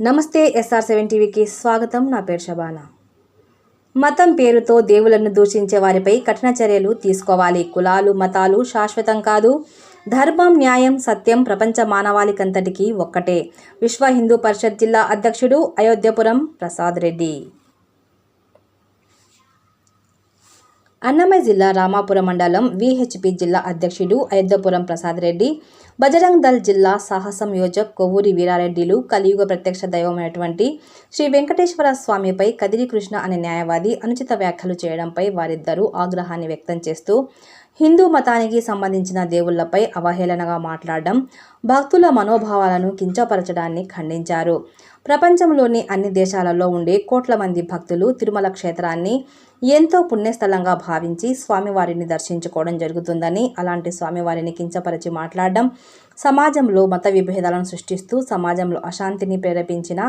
నమస్తే SR seven టీవీకి స్వాగతం. నా పేరు షబానా మతం పేరుతో దేవులను దూషించే వారిపై కఠిన చర్యలు తీసుకోవాలి. కులాలు మతాలు శాశ్వతం కాదు. ధర్మం న్యాయం సత్యం ప్రపంచ మానవాళికంతటికీ ఒక్కటే. విశ్వ హిందూ పరిషత్ జిల్లా అధ్యక్షుడు అయోధ్యపురం ప్రసాద్ రెడ్డి. అన్నమయ్య జిల్లా రామాపురం మండలం విహెచ్పి జిల్లా అధ్యక్షుడు అయోధ్యపురం ప్రసాద్ రెడ్డి బజరంగ్ దళ్ జిల్లా సాహసం యోజక్ కొవ్వూరి వీరారెడ్డిలు కలియుగ ప్రత్యక్ష దైవమైనటువంటి శ్రీ వెంకటేశ్వర స్వామిపై కదిరి కృష్ణ అనే న్యాయవాది అనుచిత వ్యాఖ్యలు చేయడంపై వారిద్దరూ ఆగ్రహాన్ని వ్యక్తం చేస్తూ హిందూ మతానికి సంబంధించిన దేవుళ్ళపై అవహేళనగా మాట్లాడడం భక్తుల మనోభావాలను కించపరచడాన్ని ఖండించారు. ప్రపంచంలోని అన్ని దేశాలలో ఉండే కోట్ల మంది భక్తులు తిరుమల క్షేత్రాన్ని ఎంతో పుణ్యస్థలంగా భావించి స్వామివారిని దర్శించుకోవడం జరుగుతుందని అలాంటి స్వామివారిని కించపరిచి మాట్లాడడం సమాజంలో మత విభేదాలను సృష్టిస్తూ సమాజంలో అశాంతిని ప్రేరేపించిన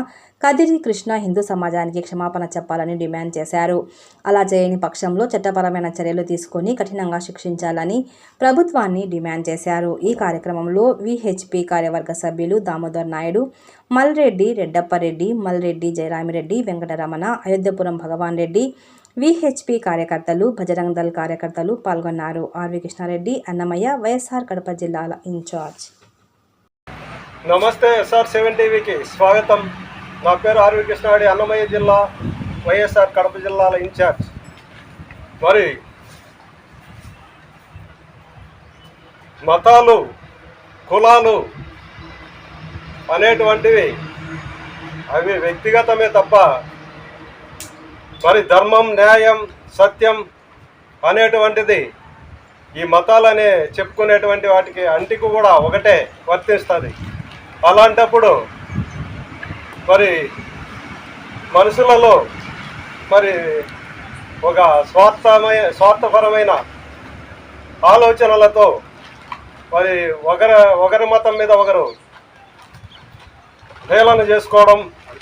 కదిరి కృష్ణ హిందూ సమాజానికి క్షమాపణ చెప్పాలని డిమాండ్ చేశారు. అలా చేయని పక్షంలో చట్టపరమైన చర్యలు తీసుకొని కఠినంగా శిక్షించాలని ప్రభుత్వాన్ని డిమాండ్ చేశారు. ఈ కార్యక్రమంలో విహెచ్పి కార్యవర్గ సభ్యులు దామోదర్ నాయుడు మల్రెడ్డి రెడ్డప్పరెడ్డి మల్రెడ్డి జయరామిరెడ్డి వెంకటరమణ అయోధ్యపురం భగవాన్ రెడ్డి విహెచ్పి కార్యకర్తలు బజరంగ్ దళ్ కార్యకర్తలు పాల్గొన్నారు. ఆర్వి కృష్ణారెడ్డి అన్నమయ్య వైఎస్ఆర్ కడప జిల్లాల ఇన్ఛార్జ్. నమస్తే ఎస్ఆర్ సెవెన్ టీవీకి స్వాగతం. నా పేరు ఆర్వి కృష్ణారెడ్డి అన్నమయ్య జిల్లా వైఎస్ఆర్ కడప జిల్లాల ఇన్ఛార్జ్. మరి మతాలు కులాలు అనేటువంటివి అవి వ్యక్తిగతమే తప్ప మరి ధర్మం న్యాయం సత్యం అనేటువంటిది ఈ మతాలనే చెప్పుకునేటువంటి వాటికి అంటికి కూడా ఒకటే వర్తిస్తుంది. అలాంటప్పుడు మరి మనుషులలో మరి ఒక స్వార్థమయ స్వార్థపరమైన ఆలోచనలతో మరి ఒకరి ఒకరి మతం మీద ఒకరు హేళన చేసుకోవడం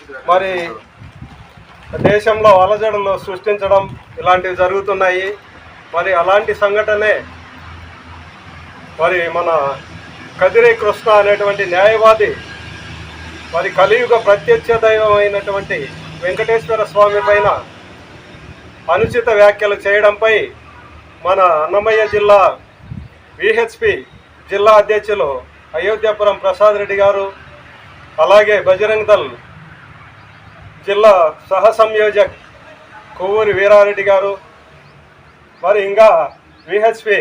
మరి దేశంలో అలజడులు సృష్టించడం ఇలాంటివి జరుగుతున్నాయి. మరి అలాంటి సంఘటనే మరి మన కదిరి కృష్ణ అనేటువంటి న్యాయవాది మరి కలియుగ ప్రత్యక్ష దైవం అయినటువంటి వెంకటేశ్వర స్వామి పైన అనుచిత వ్యాఖ్యలు చేయడంపై మన అన్నమయ్య జిల్లా విహెచ్పి జిల్లా అధ్యక్షులు అయోధ్యాపురం ప్రసాద్ రెడ్డి గారు అలాగే బజరంగ్ దళ్ జిల్లా సహ సంయోజక్ కొవ్వూరి వీరారెడ్డి గారు మరి ఇంకా విహెచ్పి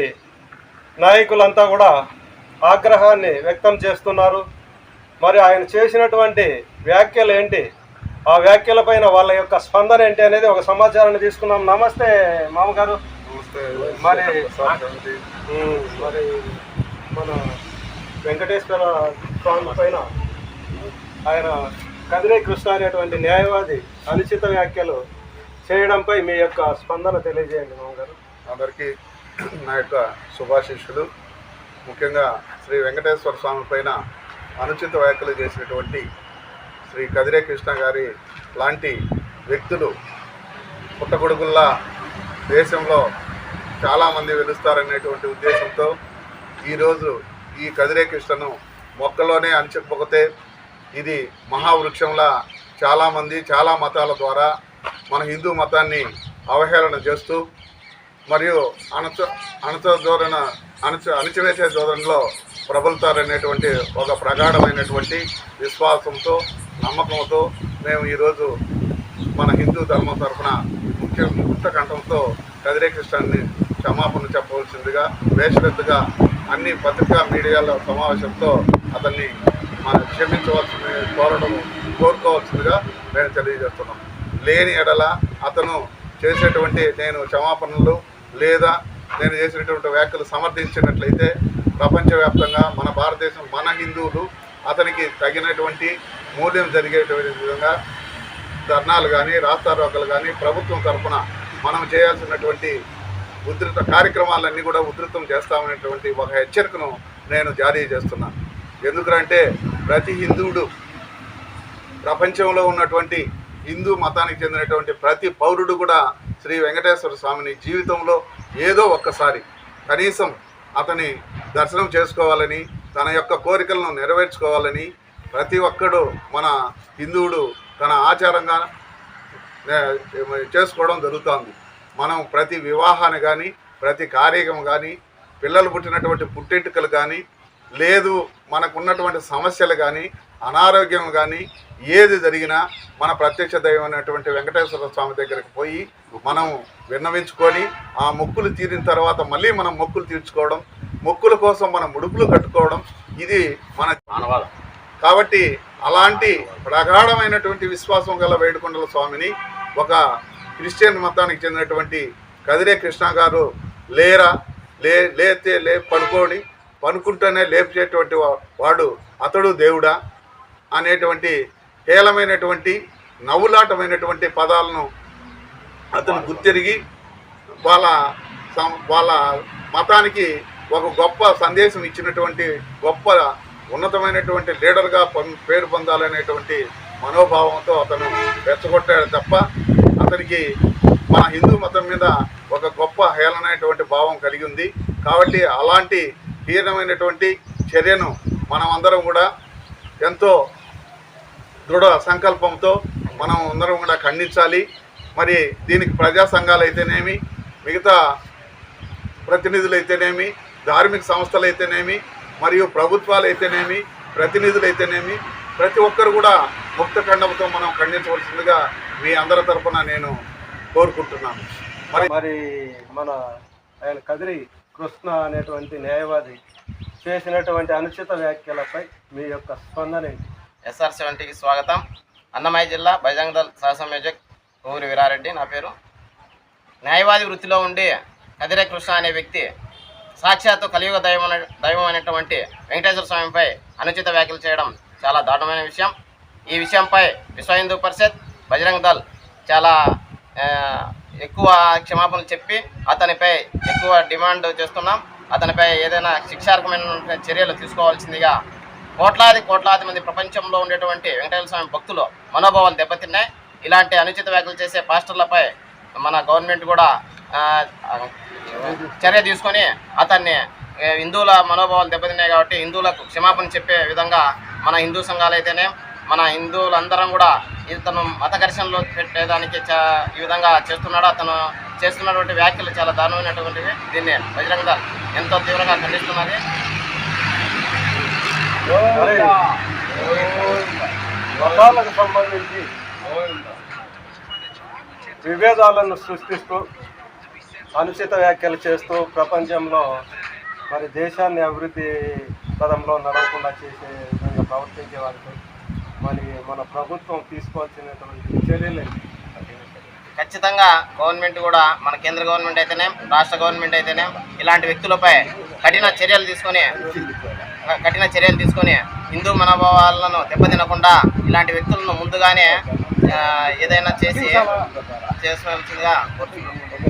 నాయకులంతా కూడా ఆగ్రహాన్ని వ్యక్తం చేస్తున్నారు. మరి ఆయన చేసినటువంటి వ్యాఖ్యలు ఏంటి? ఆ వ్యాఖ్యలపైన వాళ్ళ యొక్క స్పందన ఏంటి అనేది ఒక సమాచారాన్ని తీసుకున్నాం. నమస్తే మామగారు. మరి మరి మన వెంకటేశ్వర స్వామి పైన ఆయన కదిరే కృష్ణ అనేటువంటి న్యాయవాది అనుచిత వ్యాఖ్యలు చేయడంపై మీ యొక్క స్పందన తెలియజేయండి మామగారు అందరికీ నా యొక్క శుభాశిష్యులు. ముఖ్యంగా శ్రీ వెంకటేశ్వర స్వామి పైన అనుచిత వ్యాఖ్యలు చేసినటువంటి శ్రీ కదిరే కృష్ణ గారి లాంటి వ్యక్తులు పుట్టగొడుగుల్లా దేశంలో చాలామంది వెలుస్తారనేటువంటి ఉద్దేశంతో ఈరోజు ఈ కదిరే కృష్ణను మొక్కలోనే అణచిపోతే ఇది మహావృక్షంలా చాలామంది చాలా మతాల ద్వారా మన హిందూ మతాన్ని అవహేళన చేస్తూ మరియు అణచ అణచ ధోరణ అణచ అణచివేసే ధోరణిలో ప్రబలుతారనేటువంటి ఒక ప్రగాఢమైనటువంటి విశ్వాసంతో నమ్మకంతో మేము ఈరోజు మన హిందూ ధర్మం తరఫున ముఖ్య ముక్త కంఠంతో కదిరే క్షమాపణ చెప్పవలసిందిగా వేషరెత్తుగా అన్ని పత్రికా మీడియాల సమావేశంతో అతన్ని మనం క్షమించవలసింది కోరడం కోరుకోవాల్సిందిగా నేను తెలియజేస్తున్నాం లేని ఎడల అతను చేసేటువంటి నేను క్షమాపణలు లేదా నేను చేసినటువంటి వ్యాఖ్యలు సమర్థించినట్లయితే ప్రపంచవ్యాప్తంగా మన భారతదేశం మన హిందువులు అతనికి తగినటువంటి మూల్యం జరిగేటువంటి విధంగా ధర్నాలు కానీ రాస్తారోకలు కానీ ప్రభుత్వం తరఫున మనం చేయాల్సినటువంటి ఉధృత కార్యక్రమాలన్నీ కూడా ఉధృతం చేస్తామనేటువంటి ఒక హెచ్చరికను నేను జారీ చేస్తున్నాను. ఎందుకంటే ప్రతి హిందువుడు ప్రపంచంలో ఉన్నటువంటి హిందూ మతానికి చెందినటువంటి ప్రతి పౌరుడు కూడా శ్రీ వెంకటేశ్వర స్వామిని జీవితంలో ఏదో ఒక్కసారి కనీసం అతని దర్శనం చేసుకోవాలని తన యొక్క కోరికలను నెరవేర్చుకోవాలని ప్రతి ఒక్కడు మన హిందువుడు తన ఆచారంగా చేసుకోవడం జరుగుతుంది. మనం ప్రతి వివాహాన్ని కానీ ప్రతి కార్యక్రమం కానీ పిల్లలు పుట్టినటువంటి పుట్టెంటుకలు కానీ లేదు మనకున్నటువంటి సమస్యలు కానీ అనారోగ్యం కానీ ఏది జరిగినా మన ప్రత్యక్ష దైవం వెంకటేశ్వర స్వామి దగ్గరికి పోయి మనం విన్నవించుకొని ఆ మొక్కులు తీరిన తర్వాత మళ్ళీ మనం మొక్కులు తీర్చుకోవడం మొక్కుల కోసం మనం ముడుపులు కట్టుకోవడం ఇది మన మానవాళం. కాబట్టి అలాంటి ప్రగాఢమైనటువంటి విశ్వాసం గల వేడుకొండల స్వామిని ఒక క్రిస్టియన్ మతానికి చెందినటువంటి కదిరే కృష్ణ గారు లేరా లే లేతే లే పడుకోని పనుకుంటూనే లేపేటువంటి వాడు అతడు దేవుడా అనేటువంటి హేళమైనటువంటి నవ్వులాటమైనటువంటి పదాలను అతను గుర్తిరిగి వాళ్ళ సం- వాళ్ళ మతానికి ఒక గొప్ప సందేశం ఇచ్చినటువంటి గొప్ప ఉన్నతమైనటువంటి లీడర్గా పేరు పొందాలనేటువంటి మనోభావంతో అతను రెచ్చగొట్టాడు తప్ప అతనికి మన హిందూ మతం మీద ఒక గొప్ప హేళనైనటువంటి భావం కలిగి ఉంది. కాబట్టి అలాంటి హీనమైనటువంటి చర్యను మనం అందరం కూడా ఎంతో దృఢ సంకల్పంతో మనం అందరం కూడా ఖండించాలి. మరి దీనికి ప్రజా సంఘాలు అయితేనేమి మిగతా ప్రతినిధులు అయితేనేమి ధార్మిక సంస్థలు అయితేనేమి మరియు ప్రభుత్వాలు అయితేనేమి ప్రతినిధులు అయితేనేమి ప్రతి ఒక్కరు కూడా ముక్త ఖండంతో మనం ఖండించవలసిందిగా మీ అందరి తరఫున నేను కోరుకుంటున్నాను. మరి మరి మన ఆయన కదిరి కృష్ణ అనేటువంటి న్యాయవాది చేసినటువంటి అనుచిత వ్యాఖ్యలపై మీ యొక్క స్పందన ఏంటి? ఎస్ఆర్ సెవెంటీకి స్వాగతం. అన్నమయ్య జిల్లా బజరంగదల్ సహసంయోజక్ ఊరి వీరారెడ్డి నా పేరు. న్యాయవాది వృత్తిలో ఉండి కదిరే కృష్ణ అనే వ్యక్తి సాక్షాత్తు కలియుగ దైవం దైవం అనేటువంటి వెంకటేశ్వర స్వామిపై అనుచిత వ్యాఖ్యలు చేయడం చాలా దారుణమైన విషయం. ఈ విషయంపై విశ్వ హిందూ పరిషత్ బజరంగ్ దళ్ చాలా ఎక్కువ క్షమాపణలు చెప్పి అతనిపై ఎక్కువ డిమాండ్ చేస్తున్నాం. అతనిపై ఏదైనా శిక్షార్హమైన చర్యలు తీసుకోవాల్సిందిగా కోట్లాది కోట్లాది మంది ప్రపంచంలో ఉండేటువంటి వెంకటేశ్వర స్వామి భక్తులు మనోభావాలు దెబ్బతిన్నాయి. ఇలాంటి అనుచిత వ్యాఖ్యలు చేసే పాస్టర్లపై మన గవర్నమెంట్ కూడా చర్య తీసుకొని అతన్ని హిందువుల మనోభావాలు దెబ్బతిన్నాయి కాబట్టి హిందువులకు క్షమాపణ చెప్పే విధంగా మన హిందూ సంఘాలు అయితేనే మన హిందువులందరం కూడా ఇతను మత ఘర్షణలో పెట్టేదానికి చా- ఈ విధంగా చేస్తున్నాడు. అతను చేస్తున్నటువంటి వ్యాఖ్యలు చాలా దారుణమైనటువంటివి. దీన్ని బజరంగ దళ ఎంతో తీవ్రంగా ఖండిస్తున్నది. మతాలకు సంబంధించి విభేదాలను సృష్టిస్తూ అనుచిత వ్యాఖ్యలు చేస్తూ ప్రపంచంలో మరి దేశాన్ని అభివృద్ధి పదంలో నడవకుండా చేసే విధంగా ప్రవర్తించే వారిపై మరి మన ప్రభుత్వం తీసుకోవాల్సినటువంటి చర్యలు? ఖచ్చితంగా గవర్నమెంట్ కూడా మన కేంద్ర గవర్నమెంట్ అయితేనే రాష్ట్ర గవర్నమెంట్ అయితేనే ఇలాంటి వ్యక్తులపై కఠిన చర్యలు తీసుకొని కఠిన చర్యలు తీసుకొని హిందూ మనోభావాలను దెబ్బతినకుండా ఇలాంటి వ్యక్తులను ముందుగానే ఏదైనా చేసి చేసుకోవాల్సిందిగా కోరుతున్నాను ఒక